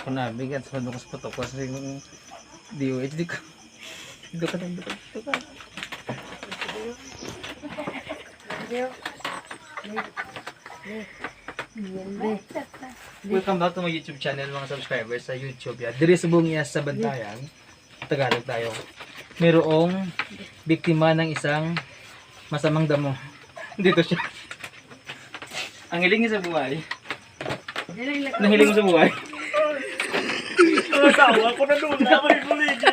Kung nabigat sa dukas po to kasi yung DOH di ka. Dito ka dito ka. Dito ka. Welcome back to my YouTube channel mga subscribers sa YouTube ya. Diri sa Bungyas sa Bantayan. Tagalog tayo. Merong biktima ng isang masamang damo. Dito siya. Ang hiling niya sa buhay. Ang hiling mo sa buhay. Asawa ko na doon na may kuligi.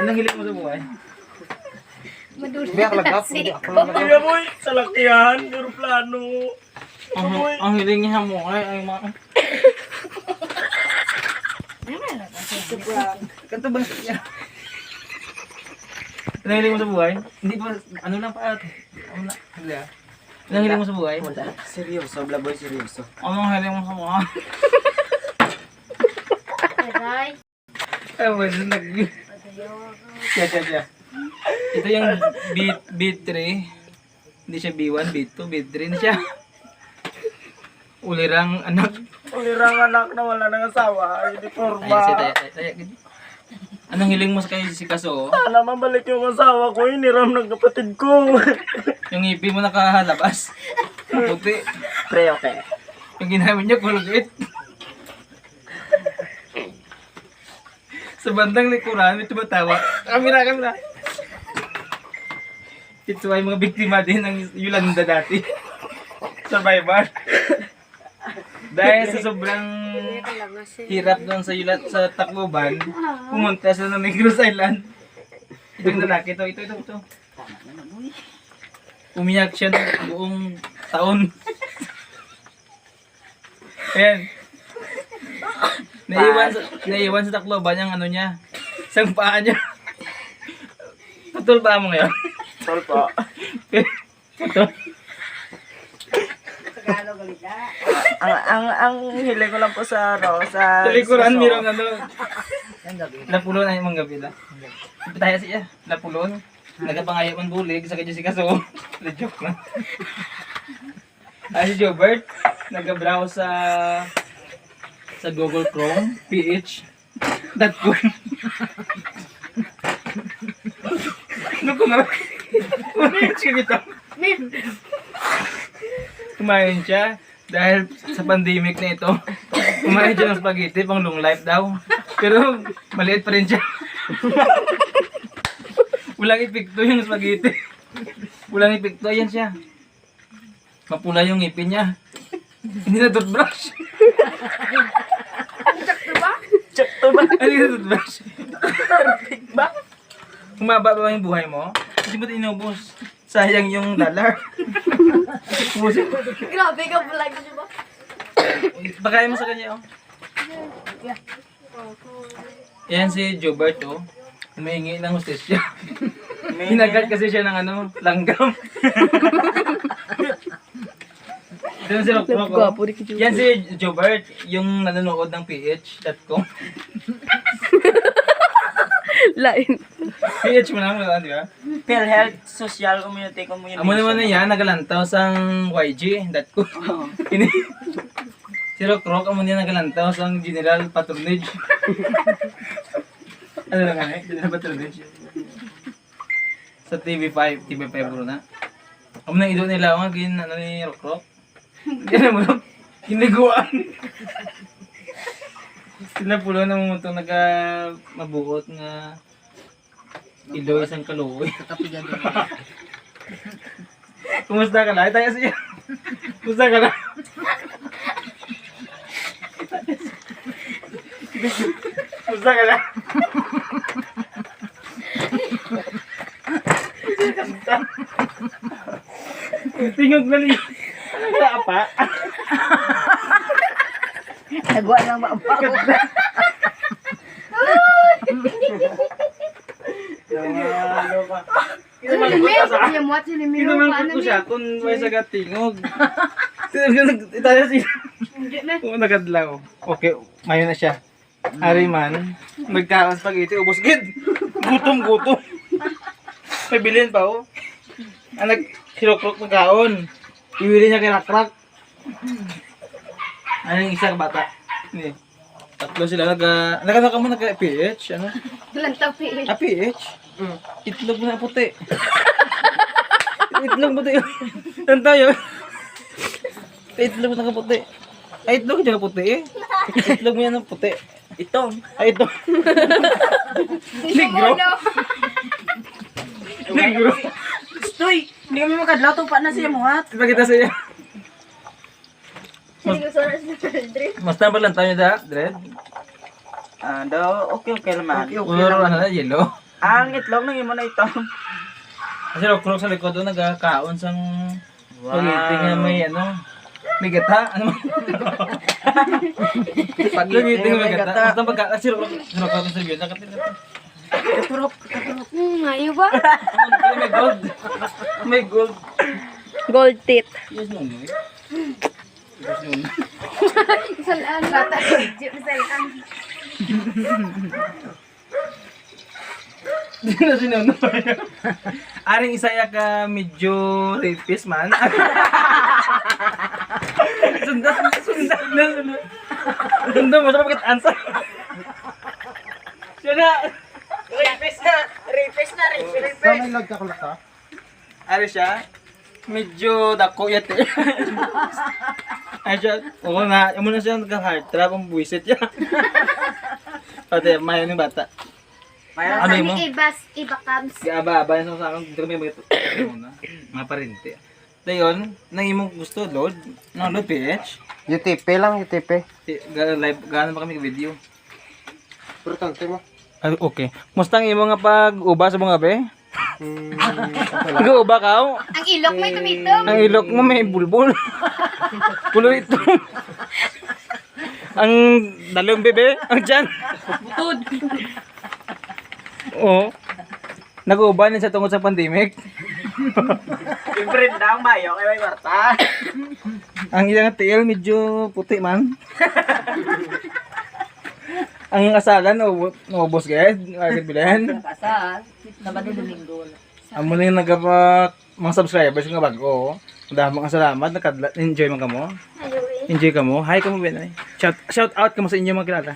Anong hiling mo sa buhay? Biyak lagap. Kuya boy, sa lakihan, aeroplano. Ang, ang hiling niya sa buhay ay mga... Kanto ba siya? Anong hiling mo sa buhay? Hindi ba, ano lang pa ate? Ano na? Hindi ah. Anong hiling mo sa buhay? Seryoso, blaboy seryoso. Anong hiling mo sa buhay? Aray. Ay, wala nag... Siya, siya, siya. Ito yung beat, beat 3. Hindi siya B1, B2, B3 na siya. Ulirang anak. Ulirang anak na wala nang asawa, hindi Ay, forma. siya, taya, taya, taya. gini. Anong hiling mo sa kay si Kaso? Sana mabalik yung asawa ko, iniram ng kapatid ko. Yung ipi mo nakahalabas. Puti. Pre, okay. Yung ginamit niya, kulugit. Sa bandang likuran, may tumatawa. Kamera, kamera. It's why mga biktima din ng Yolanda dati. Survivor. Dahil sa sobrang hirap doon sa Yulat sa Tacloban, pumunta sa Negros Island. Ito yung lalaki to, ito, ito, ito. Umiyak siya ng buong taon. Ayan. Naiwan sa, naiwan sa Tacloban yung ano niya. Isang paa niya. Putol paa mo ngayon. Tol po. Ang, ang, ang hili ko lang po sa, ano, sa... Likuran, mirong ano. Lapulon ay mga gabi na. Tayo siya. Lapulon. Nagkapangayo man bulig sa kanya si Kaso. Na joke lang. Ay si Jobert. Nag-browse sa sa Google Chrome, ph.com. Ano ko nga? Kumain siya dito. Kumain siya dahil sa pandemic na ito. Kumain siya ng spaghetti pang long life daw. Pero maliit pa rin siya. Walang epekto yung spaghetti. Walang epekto. Ayan siya. Mapula yung ngipin niya. Hindi na toothbrush. Check to ba? Ano yung toothbrush? Perfect ba? Humaba ba yung buhay mo? Hindi mo inubos. Sayang yung dollar. Ubusin. Grabe ka vlog niyo ba? Pagkain mo sa kanya, oh. Yan si Jobert, oh. Humihingi ng hostesya. Hinagat kasi siya ng ano, langgam. Ito si Rock Rock, oh. Yan si Jobert, yung nanonood ng ph.com. Lain. PH mo naman, di ba? PhilHealth Social Community Communication. Amo naman na yan, nagalantaw sang YG.com. Ini Si Rock Rock, amo niya nagalantaw sang General Patronage. ano na nga eh? General Patronage. Sa TV5, TV5 bro na. Amo na ido nila, nga gin, ano ni Rock Yan mo, Rock. Kiniguan. Sila pulo na mo itong naka mabuot nga ilo isang kaluoy. Kumusta ka na? Ay, tayo siya. Kumusta ka na? Kumusta ka na? Tingog na niya. Ano na apa? Nagwa nang mabaw. Ano pa? Paano ko siya kung may sagat tingog. Tayo siya. Oo, nagadlaw. Okay, mayo na siya. Ari man, nagkaon spaghetti, ubos gid. Gutom, gutom. May bilhin pa, oh. Ang nag hirokrok ng kaon. Iwili niya kay Rakrak. Ano yung isang bata? Ni. Tatlo sila naga naga naka mo naga PH ano? Lantaw pi. Ah, PH. Itlog mo na puti. itlog puti. Tan tayo. Itlog mo na puti. Ay, itlog na puti eh. Itlog mo yan ng puti. Itong. Ay, ito. Negro. Negro. Stoy! Hindi kami makadlaw. Tupa na siya muhat. Sa sorry sa drip. Mas tambal lang tayo da, Dred. Ah, daw, okay, okay naman. Okay, Puro ano na, yellow. Ang itlog nang imo na ito. Kasi rock sa likod doon, nagkakaon sang spaghetti nga may ano, may gata. Ano man? Spaghetti nga may gata. Basta pagka, kasi rock rock sa sabihin, nakatil na Katurok. Hmm, ayaw ba? May gold. May gold. Gold teeth. Yes, no, no. Yes, no, no. Salaan bata. Jeep salaan. Di na sinuno. Aring isa ya ka medyo rapist man. sundan, sundan na, sundan. Sundan mo, sa pagkat answer. Siya na. Rapist na. Rapist na. Rapist. Ari siya. Medyo dako yate. Ay siya, oo na, yung muna siya nagka-heart trap, ang buwisit niya. Pati, may yung bata. Mayroon. Ano mo? Ibas, ibakabs. Gaba-aba yung sa akin, dito kami mag muna. Mga parente. Dayon, nang imong gusto, load, no, load PH. UTP lang, UTP. Ga- Live, gano'n pa kami video. Importante mo. Ah, okay. Musta ang imo nga pag-uba sa mga be? Hmm, Nag-uba ka? oh. Ang ilok may tumitom. Ang ilok mo may bulbul. Pulo ito. ang dalawang bebe, ang dyan. Butod. Oo. Nag-uba din sa tungkol sa pandemic. Siyempre na ang mayo kay May Marta. Ang ilang tiil medyo puti man. Ang asalan, no, naubos gayad. Agad bilan. Kasal. Sabado Domingo. Amo na yung nagapa mga subscribers nga bago. Dahil mga salamat, nakadla, enjoy man kamo. Enjoy kamo. Hi kamo Ben. Shout shout out kamo sa inyo mga kilala.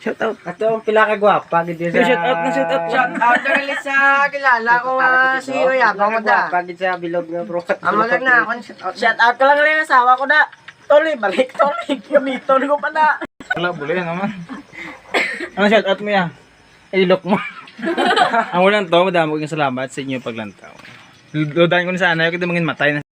Shout out. Ato, pila ka gwapa, gid Say, shout out na shout out. Shout out dali sa kilala ko nga si Oyabang mo da. Gwapa, gid sa bilog nga bro. Ang magag na ako. Shout out ka lang rin asawa ko da. Toli, balik toli. Gamiton ko pa na. Wala, buli naman. Ano shout out mo ya? Ilok mo. Ang walang to, madami kong salamat sa inyo paglantaw. Ludahan ko na sana, kasi mangin matay na